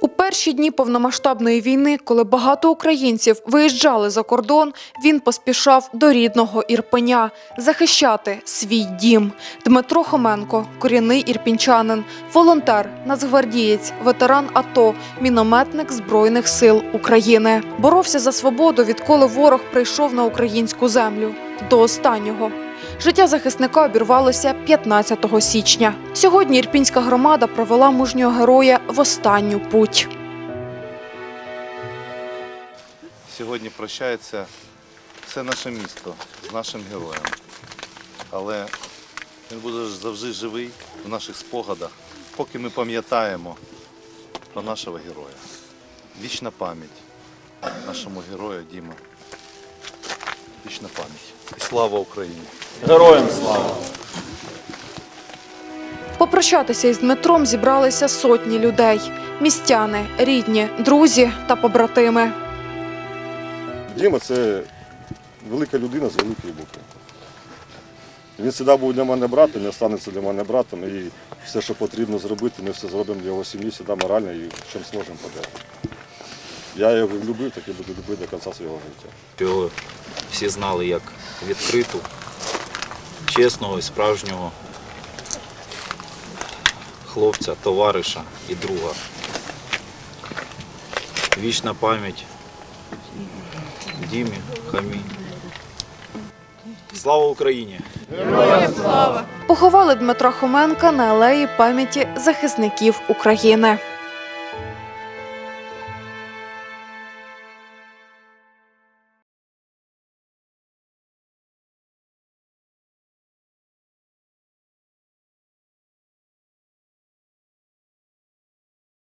У перші дні повномасштабної війни, коли багато українців виїжджали за кордон, він поспішав до рідного Ірпеня захищати свій дім. Дмитро Хоменко, корінний ірпінчанин, волонтер, нацгвардієць, ветеран АТО, мінометник Збройних сил України. Боровся за свободу, відколи ворог прийшов на українську землю. До останнього. Життя захисника обірвалося 15 січня. Сьогодні ірпінська громада провела мужнього героя в останню путь. Сьогодні прощається все наше місто з нашим героєм. Але він буде завжди живий в наших спогадах, поки ми пам'ятаємо про нашого героя. Вічна пам'ять нашому герою Діма. Вічна пам'ять. І слава Україні! Героям слава! Попрощатися із Дмитром зібралися сотні людей: містяни, рідні, друзі та побратими. Діма це велика людина з великої букви. Він завжди був для мене братом, і останеться для мене братом. І все, що потрібно зробити, ми все зробимо для його сім'ї, завжди морально і в чим зможемо подати. Я його любив, так і буду любити до кінця свого життя. Всі знали як відкриту, чесного і справжнього хлопця, товариша і друга. Вічна пам'ять Дімі, Хамі. Слава Україні! Поховали Дмитра Хоменка на алеї пам'яті захисників України.